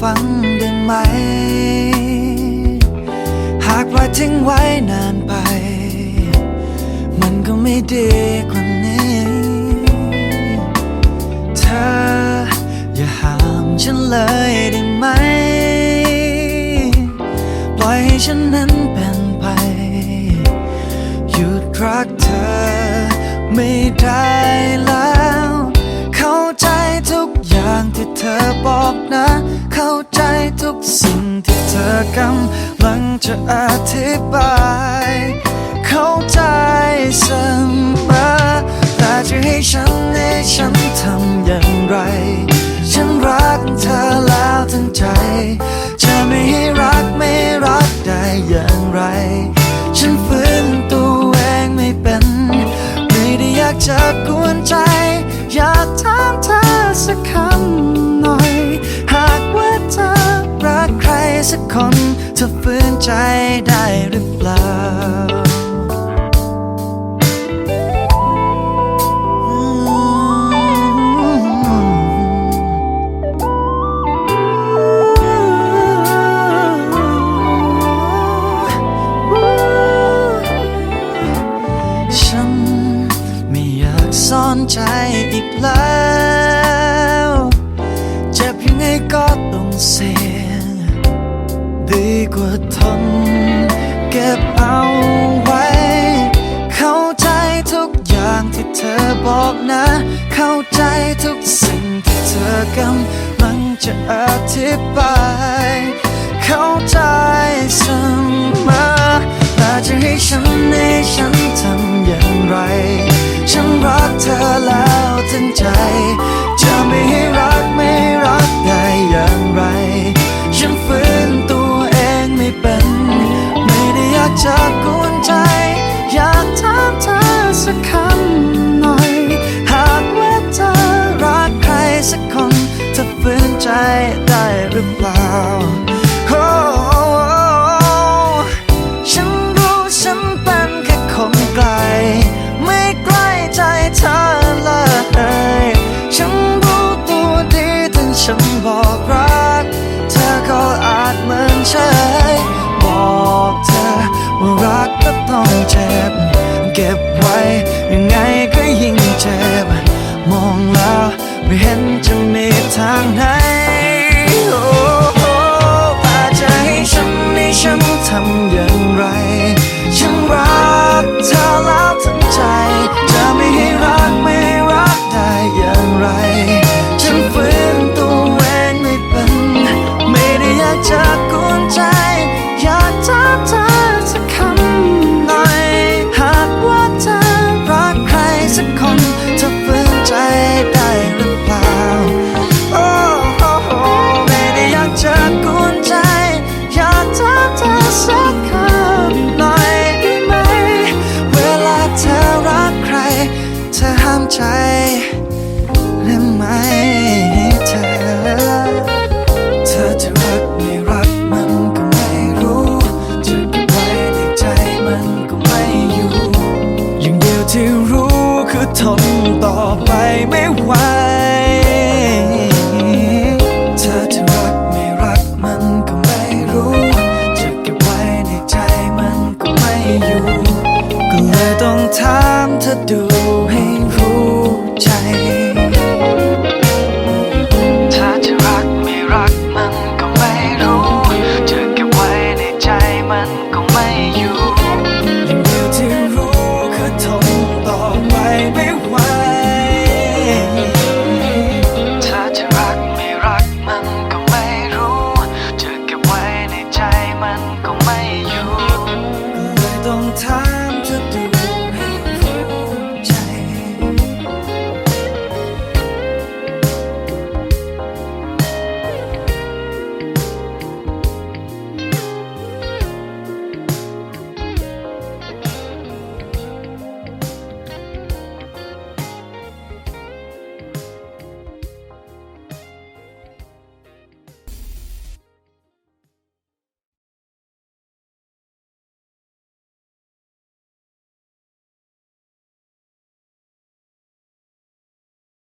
ฟังได้ไหม หากปล่อยทิ้งไว้นานไป มันก็ไม่ดีกว่านี้ เธออย่าห้ามฉันเลยได้ไหม ปล่อยให้ฉันนั้นเป็นไป หยุดรักเธอไม่ได้แล้ว เข้าใจทุกอย่างที่เธอบอกนะ จะอธิบาย เข้าใจเสมอแต่จะให้ฉันให้ฉันทำอย่างไร ฉันรักเธอแล้วทั้งใจ จะไม่ให้รักไม่รักได้อย่างไร ฉันฝืนตัวเองไม่เป็น ไม่ได้อยากจะกวนใจ อยากถามเธอสักคำ สักคนเธอฝืนใจได้หรือเปล่า ฉันไม่อยากซ่อนใจอีกแล้ว กว่าทนเก็บเอาไว้ เข้าใจทุกอย่างที่เธอบอกนะ เข้าใจทุกสิ่งที่เธอกำลังจะอธิบาย เข้าใจเสมอ ไเธอห้ามใจและไม่ให้เธอ เธอจะรักไม่รักมันก็ไม่รู้จะเก็บไว้ในใจมันก็ไม่อยู่ อย่างเดียวที่รู้คือทนต่อไปไม่